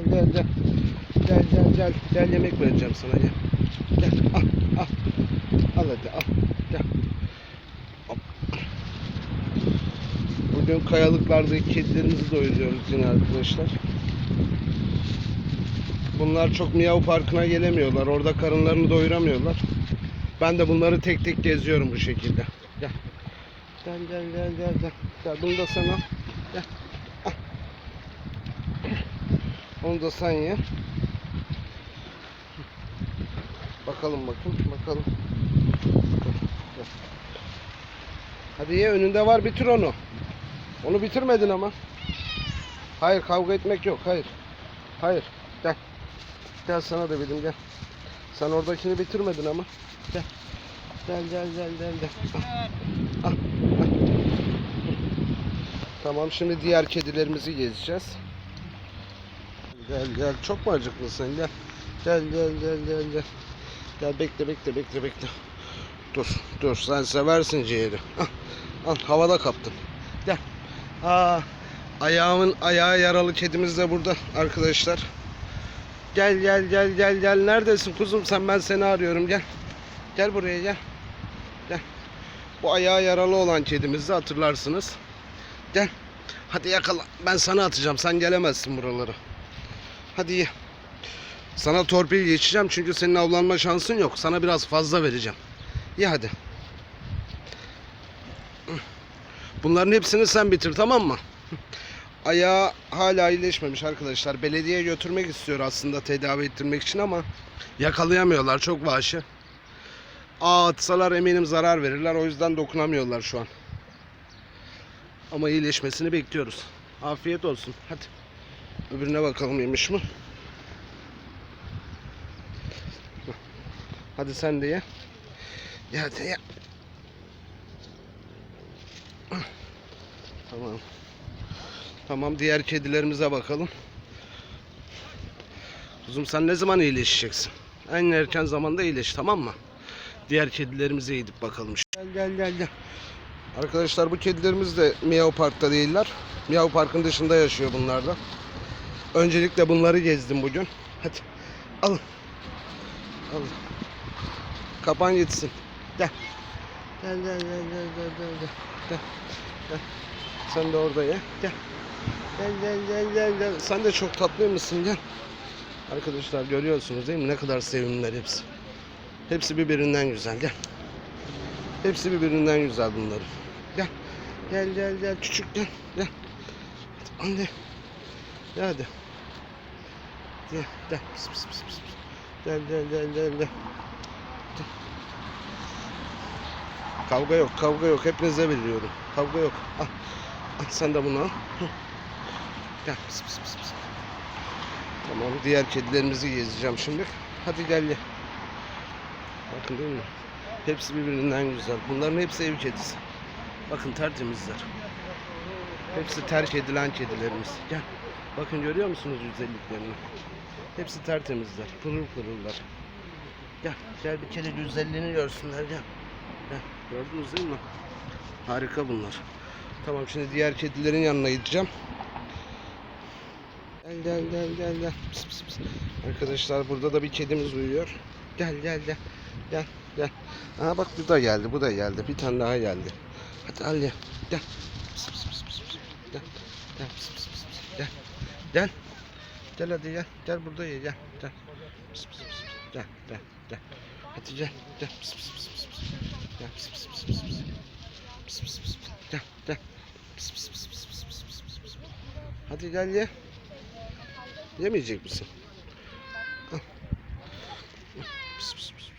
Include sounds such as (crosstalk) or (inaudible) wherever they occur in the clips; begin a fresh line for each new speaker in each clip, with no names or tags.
Gel gel gel. Gel gel gel. Gel yemek vereceğim sana gel. Gel al al. Al hadi al. Gel. Hop. Bugün kayalıklardaki kedilerimizi doyuruyoruz yine arkadaşlar. Bunlar çok Miyav Parkı'na gelemiyorlar. Orada karınlarını doyuramıyorlar. Ben de bunları tek tek geziyorum bu şekilde. Gel. Gel gel gel gel gel. Gel bunu da sana. Gel. Al. Onu da sen ye. Bakalım bakın bakalım. Hadi ye önünde var bitir onu. Onu bitirmedin ama. Hayır kavga etmek yok hayır. Hayır gel. Gel sana da dedim gel. Sen oradakini bitirmedin ama. Gel. Gel gel gel gel gel. Tamam şimdi diğer kedilerimizi gezeceğiz. Gel gel çok mu acıklısın gel. Gel gel gel gel gel. Gel bekle bekle bekle bekle. Dur dur sen seversin ciğeri. Al, al havada kaptın. Gel. Aa, ayağımın ayağı yaralı kedimiz de burada arkadaşlar. Gel gel gel gel gel. Neredesin kuzum sen ben seni arıyorum gel. Gel buraya gel. Gel. Bu ayağı yaralı olan kedimizi hatırlarsınız. Gel. Hadi yakala. Ben sana atacağım. Sen gelemezsin buralara. Hadi ye. Sana torpil geçeceğim çünkü senin avlanma şansın yok. Sana biraz fazla vereceğim. Ye hadi. Bunların hepsini sen bitir tamam mı? Ayağı hala iyileşmemiş arkadaşlar. Belediye götürmek istiyor aslında tedavi ettirmek için ama yakalayamıyorlar. Çok vahşi. Ağ atsalar eminim zarar verirler. O yüzden dokunamıyorlar şu an. Ama iyileşmesini bekliyoruz. Afiyet olsun. Hadi. Öbürüne bakalım yemiş mi? Hadi sen de ye. Ya hadi ye. Tamam. Tamam diğer kedilerimize bakalım. Kuzum sen ne zaman iyileşeceksin? En erken zamanda iyileş tamam mı? Diğer kedilerimize gidip bakalım. Gel gel gel gel. Arkadaşlar bu kedilerimiz de Miyav Park'ta değiller. Miyav Park'ın dışında yaşıyor bunlar da. Öncelikle bunları gezdim bugün. Hadi alın. Alın. Kapan gitsin. Gel. Gel gel gel gel gel gel gel. Gel. Sen de orada ye. Gel. Gel gel gel gel gel. Sen de çok tatlıymışsın gel. Arkadaşlar görüyorsunuz değil mi ne kadar sevimliler hepsi. Hepsi birbirinden güzel gel. Hepsi birbirinden güzel bunların. Gel. Gel gel gel küçük gel. Gel. Anne. Gel hadi. Gel gel. Pıs, pıs, pıs, pıs. Gel gel gel gel gel. Kavga yok, kavga yok. Hepinize veriyorum. Kavga yok. Al. Al sen de bunu al. Gel. Pıs, pıs, pıs, pıs. Tamam, diğer kedilerimizi gezeceğim şimdi. Hadi gel ye. Bakın değil mi? Hepsi birbirinden güzel. Bunların hepsi ev kedisi. Bakın tertemizler. Hepsi terk edilen kedilerimiz. Gel. Bakın görüyor musunuz güzelliklerini? Hepsi tertemizler. Pırıl pırıllar. Gel. Gel bir kere güzelliğini görsünler gel. Gel. Gördünüz değil mi? Harika bunlar. Tamam şimdi diğer kedilerin yanına gideceğim. Gel gel gel gel gel. Pıs, pıs, pıs. Arkadaşlar burada da bir kedimiz uyuyor. Gel gel gel. Gel gel. Aha bak bu da geldi bu da geldi. Bir tane daha geldi. Hadi al. Gel. Gel. Gel. Pıs. Gel. Gel. Gel hadi gel. Gel burada ye gel. Gel. Pıs pıs pıs. Gel gel gel. Hadi gel. Gel. Pıs pıs pıs pıs. Gel. Pıs pıs pıs pıs. Pıs pıs pıs. Gel gel. Pıs pıs pıs pıs pıs pıs pıs pıs. Hadi gel ye. Yemeyecek misin? Al. Pıs pıs pıs.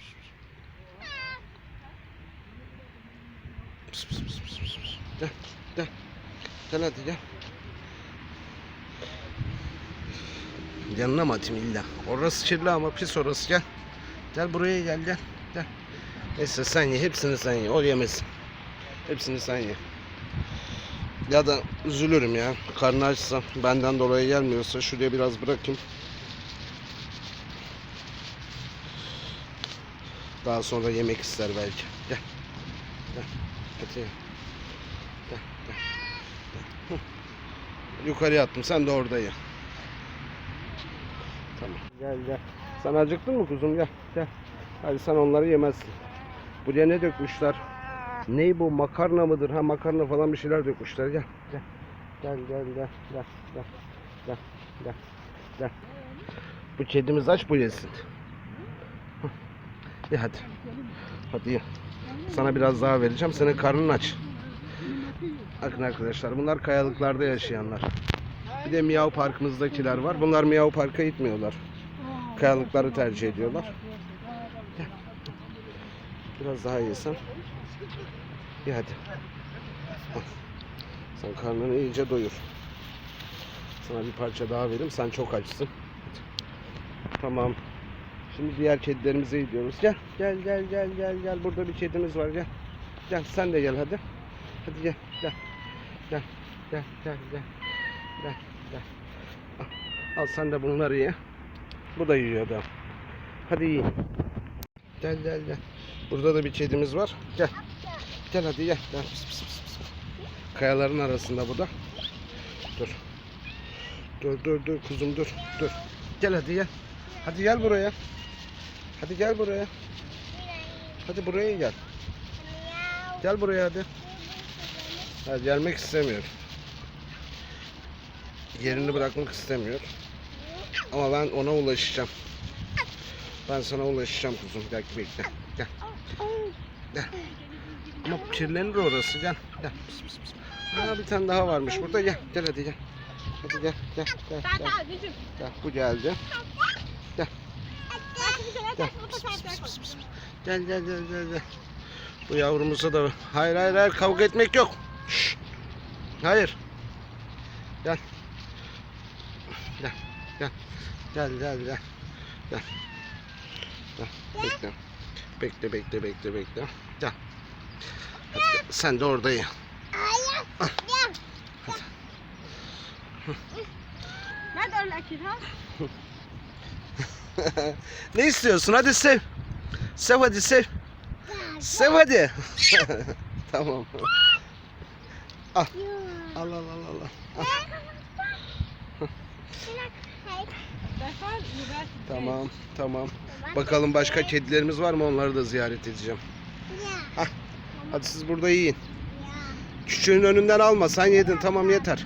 Pıs pıs pıs pıs pıs. Gel. Gel. Gel hadi gel. Yanına mı atayım illa? Orası kirli ama pis orası gel. Gel buraya gel gel. Gel. Neyse sen ye. Hepsini sen ye. O yemesin. Hepsini sen ye. Ya da üzülürüm ya. Karnı açsa benden dolayı gelmiyorsa şuraya biraz bırakayım. Daha sonra yemek ister belki. Gel. Gel. Hadi. Gel. Gel. Gel. Yukarıya attım. Sen de orada ye. Gel gel. Sen acıktın mı kuzum gel gel. Hadi sen onları yemezsin. Buraya ne dökmüşler? Ney bu makarna mıdır? Ha makarna falan bir şeyler dökmüşler. Gel gel. Gel gel gel gel gel gel gel gel. Bu kedimiz aç bu yesin. İyi hadi. Hadi ye. Sana biraz daha vereceğim. Senin karnın aç. Bakın arkadaşlar bunlar kayalıklarda yaşayanlar. Bir de Miyav Parkımızdakiler var. Bunlar Miyav Park'a gitmiyorlar. Kayalıkları tercih ediyorlar. Biraz daha yesen. İyi hadi. Sen karnını iyice doyur. Sana bir parça daha vereyim. Sen çok açsın. Tamam. Şimdi diğer kedilerimize gidiyoruz. Gel, gel, gel, gel, gel, gel. Burada bir kedimiz var. Gel. Gel, sen de gel hadi. Hadi gel, gel. Gel, gel, gel, gel. Gel, gel. Al, al sen de bunları ye. Bu da yiyor da. Hadi yiyin. Gel, gel, gel. Burada da bir kedimiz var. Gel. Gel hadi gel. gel. Pıs, pıs, pıs, pıs. Kayaların arasında bu da. Dur. Dur, dur, dur kuzum dur. Dur. Gel hadi gel. Hadi gel buraya. Hadi gel buraya. Hadi buraya gel. Gel buraya hadi. Ha, gelmek istemiyor. Yerini bırakmak istemiyor. Ama ben ona ulaşacağım. Ben sana ulaşacağım kuzum. Gel bekle. Gel. Gel. Ama kirlenir orası. Gel. Gel. Pıs, pıs, pıs. Ha, bir tane daha varmış burada. Gel. Gel hadi gel. Hadi gel. Gel. Gel. Gel. gel. Bu geldi. Gel. Pıs, pıs, pıs, pıs, pıs. Gel gel gel gel gel. Bu yavrumuza da hayır hayır hayır kavga etmek yok. Şşş. Hayır. Gel. Gel. Gel. Gel gel gel. Gel. Gel. Bekle. Bekle bekle bekle bekle. Gel. Hadi gel. Sen de orada ye.
Ha? (laughs)
ne istiyorsun? Hadi sev. Sev hadi sev. Sev hadi. (laughs) tamam. Al al al al. al.
Defar Üniversite.
Tamam tamam. Bakalım başka kedilerimiz var mı? Onları da ziyaret edeceğim. Hadi siz burada yiyin. Küçüğün önünden alma. Sen yedin. Tamam yeter.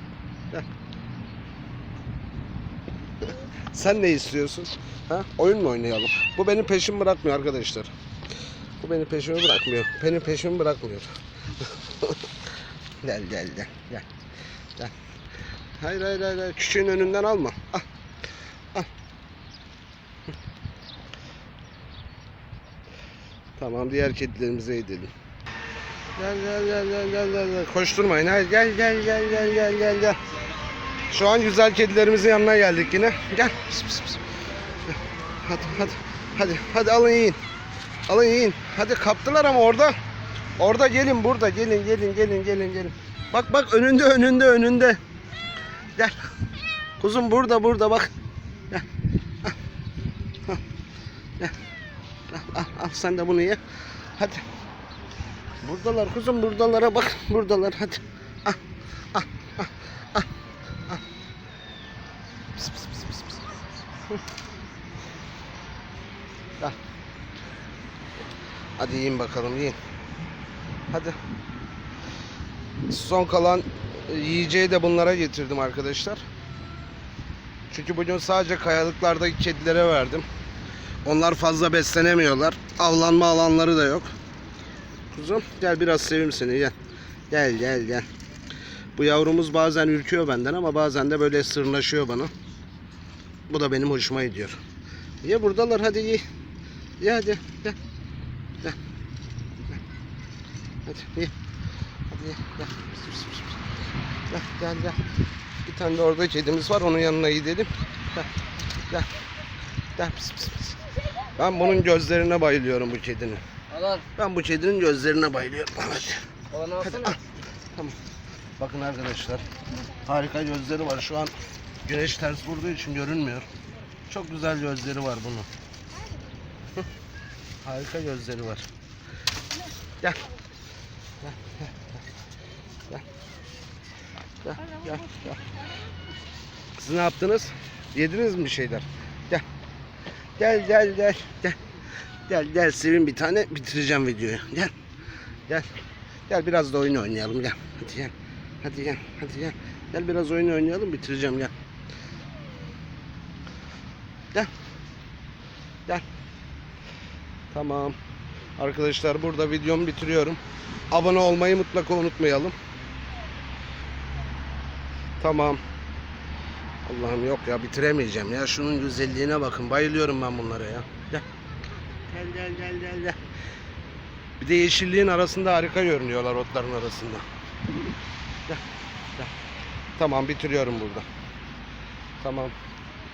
Sen ne istiyorsun? Ha? Oyun mu oynayalım? Bu benim peşimi bırakmıyor arkadaşlar. Bu benim peşimi bırakmıyor. Benim peşimi bırakmıyor. (laughs) gel gel gel gel. Gel. Hayır hayır hayır. Küçüğün önünden alma. Al. Tamam diğer kedilerimize gidelim. Gel gel gel gel gel gel gel. Koşturmayın. Hayır gel gel gel gel gel gel gel. Şu an güzel kedilerimizin yanına geldik yine. Gel. Pıs, pıs, pıs. Hadi hadi. Hadi hadi alın yiyin. Alın yiyin. Hadi kaptılar ama orada. Orada gelin burada. Gelin gelin gelin gelin gelin. Bak bak önünde önünde önünde. Gel. Kuzum burada burada bak. Gel. Gel. Al, al, al sen de bunu ye. Hadi. Buradalar kuzum buradalara bak. Buradalar hadi. Ah, ah, ah, ah, ah. Pıs, pıs, pıs, pıs, pıs. Hı. Gel. Hadi yiyin bakalım yiyin. Hadi. Son kalan e, yiyeceği de bunlara getirdim arkadaşlar. Çünkü bugün sadece kayalıklardaki kedilere verdim. Onlar fazla beslenemiyorlar. Avlanma alanları da yok. Kuzum gel biraz seveyim seni gel. Gel gel gel. Bu yavrumuz bazen ürküyor benden ama bazen de böyle sırnaşıyor bana. Bu da benim hoşuma gidiyor. Ye buradalar hadi ye. Ye hadi gel. Gel. Hadi ye. Hadi ye. Gel. Gel gel gel. Bir tane de orada kedimiz var onun yanına gidelim. Gel. Gel. Gel pıs pıs pıs. Ben bunun gözlerine bayılıyorum bu kedinin.
Alan,
Ben bu kedinin gözlerine bayılıyorum.
Olanı
Hadi al. Tamam. Bakın arkadaşlar. Harika gözleri var. Şu an güneş ters vurduğu için görünmüyor. Çok güzel gözleri var bunun. (laughs) Harika gözleri var. Gel. Gel. Gel. Gel. Gel. Gel. Siz ne yaptınız? Yediniz mi bir şeyler? Gel. Gel gel gel gel. Gel sevin bir tane bitireceğim videoyu. Gel. Gel. Gel biraz da oyun oynayalım gel. Hadi gel. Hadi gel. Hadi gel. Gel biraz oyun oynayalım bitireceğim gel. Gel. Gel. Tamam. Arkadaşlar burada videomu bitiriyorum. Abone olmayı mutlaka unutmayalım. Tamam. Allah'ım yok ya bitiremeyeceğim ya. Şunun güzelliğine bakın. Bayılıyorum ben bunlara ya. Gel. Gel gel gel gel. Bir de yeşilliğin arasında harika görünüyorlar otların arasında. Gel. Gel. Tamam bitiriyorum burada. Tamam.